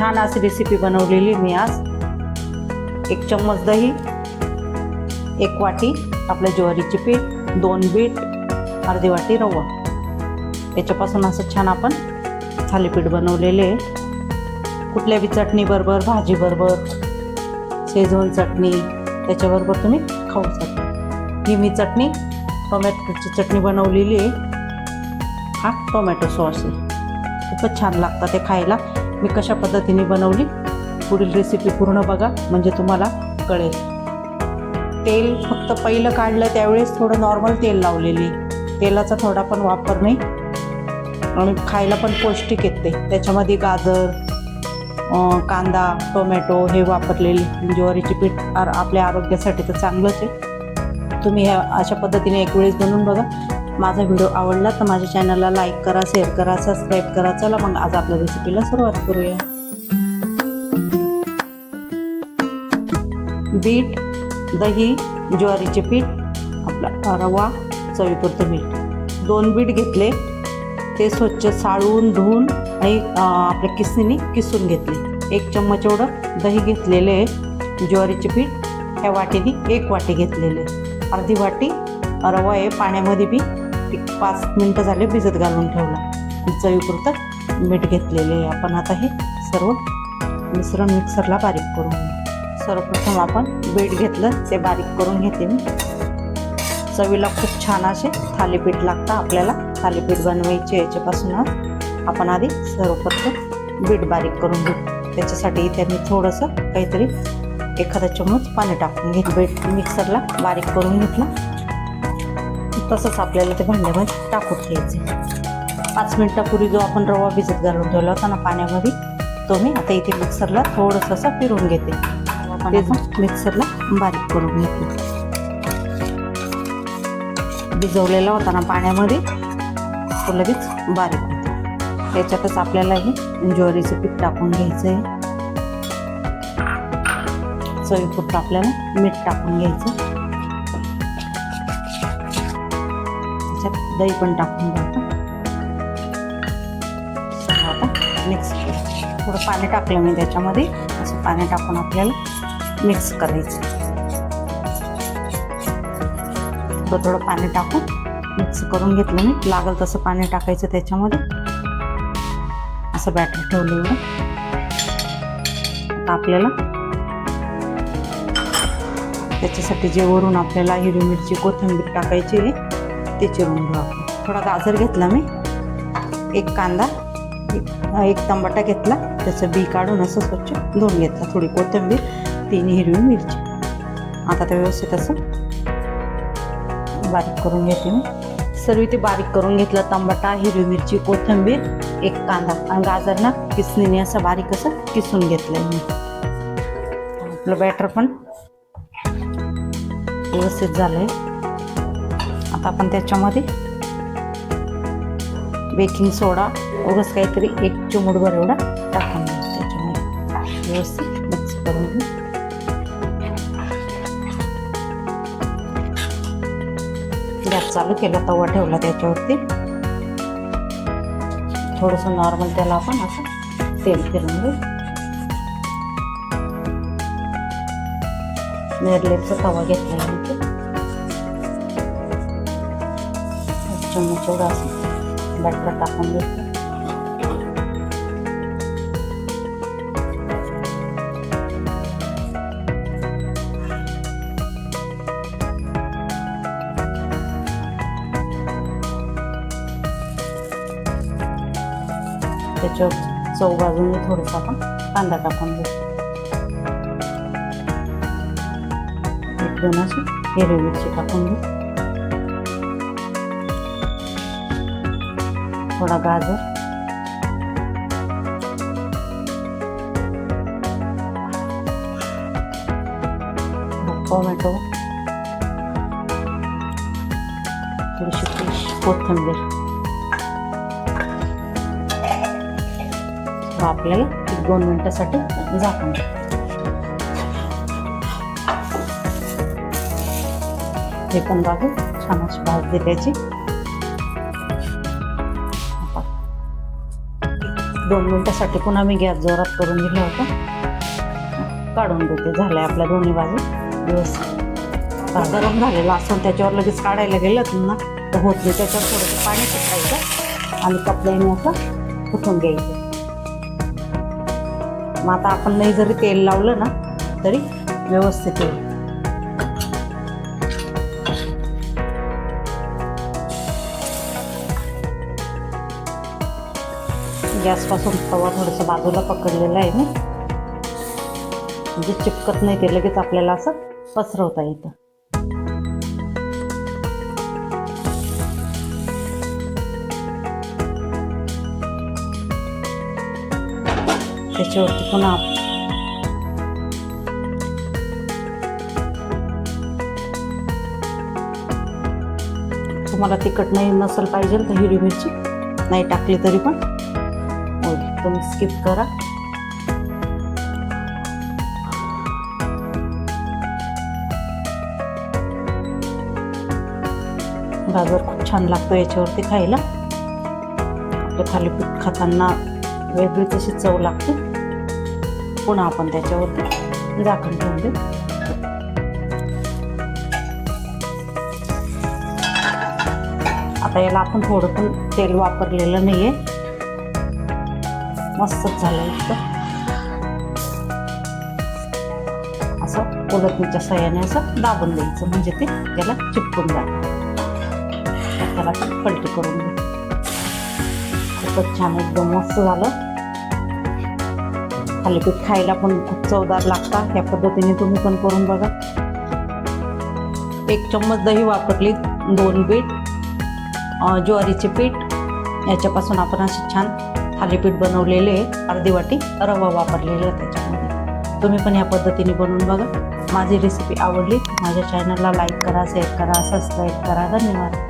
छान अशी रेसिपी बनवलेली मी आज. एक चम्मच दही एक वाटी आपल्या ज्वारीचे पीठ दोन बीट अर्धी वाटी रवा. याच्यापासून असं छान आपण थालीपीठ बनवलेले आहे. कुठल्या बी चटणीबरोबर भाजीबरोबर शेजवान चटणी त्याच्याबरोबर तुम्ही खाऊ शकता. ही मी चटणी टोमॅटोची चटणी बनवलेली आहे. हा टोमॅटो सॉस आहे. खूपच छान लागतं ते खायला. मी कशा पद्धतीने बनवली? पुढील रेसिपी पूर्ण बघा म्हणजे तुम्हाला कळेल. तेल फक्त पहिलं काढलं त्यावेळेस थोडं नॉर्मल तेल लावलेली. तेलाचा थोडा पण वापर नाही. आणि खायला पण पौष्टिक येते. त्याच्यामध्ये गाजर कांदा टोमॅटो हे वापरलेले. ज्वारीचे पीठ आर आपल्या आरोग्यासाठी तर चांगलंच आहे. तुम्ही ह्या अशा पद्धतीने एक वेळेस बनवून बघा. माझा व्हिडिओ आवडला तर माझ्या चॅनलला लाईक करा शेअर करा सबस्क्राईब करा. चला मग आज आपल्या रेसिपीला सुरुवात करूया. बीट दही ज्वारीचे पीठ आपला रवा चवीपुरतं मीठ. दोन बीट घेतले. ते स्वच्छ साळून धुवून आणि आपल्या किसनीने किसून घेतले. एक चम्मच एवढं दही घेतलेले आहे. ज्वारीचे पीठ ह्या वाटीने एक वाटी घेतलेले अर्धी वाटी रवा आहे पाण्यामध्ये बी. एक पाच मिनटं झाले भिजत घालून ठेवला. चवीपुरतं मीठ घेतलेले आहे. आपण आता हे सर्व मिश्रण मिक्सरला बारीक करून सर्वप्रथम आपण बीट घेतलं ते बारीक करून घेते मी. चवीला खूप छान असे थालीपीठ लागतं आपल्याला. थालीपीठ बनवायचे याच्यापासून आपण आधी सर्वप्रथम बीट बारीक करून घेऊ. त्याच्यासाठी इथे मी थोडंसं काहीतरी एखादा चम्मच पाणी टाकून घेत बीट मिक्सरला बारीक करून घेतलं. तसंच आपल्याला ते भांड्यामध्ये टाकून घ्यायचे. पाच मिनटापूर्वी जो आपण रवा भिजत घालून ठेवला होता ना पाण्यामध्ये तो मी आता इथे मिक्सरला थोडंसं असं फिरून घेते. मिक्सरला बारीक करून घेते. भिजवलेला होता ना पाण्यामध्ये तो लगेच बारीक होतो. त्याच्यातच आपल्याला हे ज्वारीचं पीठ टाकून घ्यायचं आहे चवीपुरतं आपल्याला मीठ टाकून घ्यायचं. दही पण टाकून जातं. आता मिक्स थोडं पाणी टाकलं मी त्याच्यामध्ये. असं पाणी टाकून आपल्याला मिक्स करायचं. थोडं थोडं पाणी टाकून मिक्स करून घेतलं मी. लागल तसं पाणी टाकायचं त्याच्यामध्ये. असं बॅटर ठेवलं एवढं. आता आपल्याला त्याच्यासाठी जे वरून आपल्याला हिरवी मिरची कोथिंबीर टाकायची आहे ते चिरून घेऊ आपण. थोडा गाजर घेतला मी. एक कांदा एक एक घेतला. त्याचं बी काढून असं स्वच्छ धुवून घेतला. थोडी कोथिंबीर तीन हिरवी मिरची. आता ते व्यवस्थित असं बारीक करून घेते मी. सर्व ते बारीक करून घेतलं. टमाटा हिरवी मिरची कोथिंबीर एक कांदा. आणि गाजर ना किसणीने असं बारीक असं किसून घेतलंय मी. आपलं बॅटर पण व्यवस्थित झालंय. आता आपण त्याच्यामध्ये बेकिंग सोडा उगस काहीतरी एक चिमूटभर एवढा टाकून त्याच्यामध्ये. व्यवस्थित मिक्स करून घेऊ. गॅस चालू केला तवा ठेवला त्याच्यावरती. थोडंसं नॉर्मल त्याला आपण असं तेल फिरून घेऊ. नेरलेचा तवा घेतला आहे इथे एक चम्मच एवढा असं बॅटर टाकून घेतलं त्याच्यावर चव बाजूने थोडंसं आपण कांदा टाकून घेऊ एक दोन अशी हिरवी मिरची टाकून घेऊ थोडा गाजर. टोमॅटो. थोडीशी फिश कोथिंबीर. आपल्याला एक दोन मिनिटासाठी झाकून हे पण बाजू छान अशी भाजली त्याची. दोन मिनटासाठी पुन्हा मी गॅस जोरात करून दिला होता. काढून देते झालंय आपल्या दोन्ही बाजू. व्यवस्थित आता गरम झालेलं असं त्याच्यावर लगेच काढायला गेलं ना तर होत नाही. त्याच्यावर थोडंसं पाणी सुटायचं आणि कपड्याने असं फुटून घ्यायचं? मग आता आपण नाही जरी तेल लावलं ना तरी व्यवस्थित येईल गॅसपासून तवा थोडंसं बाजूला पकडलेला आहे मी. म्हणजे चिपकत नाही ते लगेच आपल्याला असं पसरवता येतं. त्याच्यावरती पुन्हा तुम्हाला तिखट नाही नसेल पाहिजे तर हिरवी मिरची नाही टाकली तरी पण. तुम्ही स्किप करा. गाजर खूप छान लागतो याच्यावरती खायला. आपलं थालीपीठ खाताना वेगळी तशी चव लागते. पुन्हा आपण त्याच्यावरती झाकण ठेवून देऊ. आता याला आपण थोडं पण तेल वापरलेलं नाही आहे मस्तच झालं इतकं. असं कोलपणीच्या सहाय्याने असं दाबून द्यायचं म्हणजे ते त्याला चिपकून जातं त्याला पलटी करून घ्या खूपच छान एकदम मस्त झालं. थालीपीठ खायला पण खूप चवदार लागतात. ह्या पद्धतीने तुम्ही पण करून बघा. एक चम्मच दही वापरली दोन बीट ज्वारीचे पीठ. याच्यापासून आपण असे छान थालीपीठ बनवलेले अर्धी वाटी रवा वापरलेला त्याच्यामध्ये. तुम्ही पण या पद्धतीने बनवून बघा. माझी रेसिपी आवडली माझ्या चॅनलला लाईक करा शेअर करा सबस्क्राईब करा. धन्यवाद.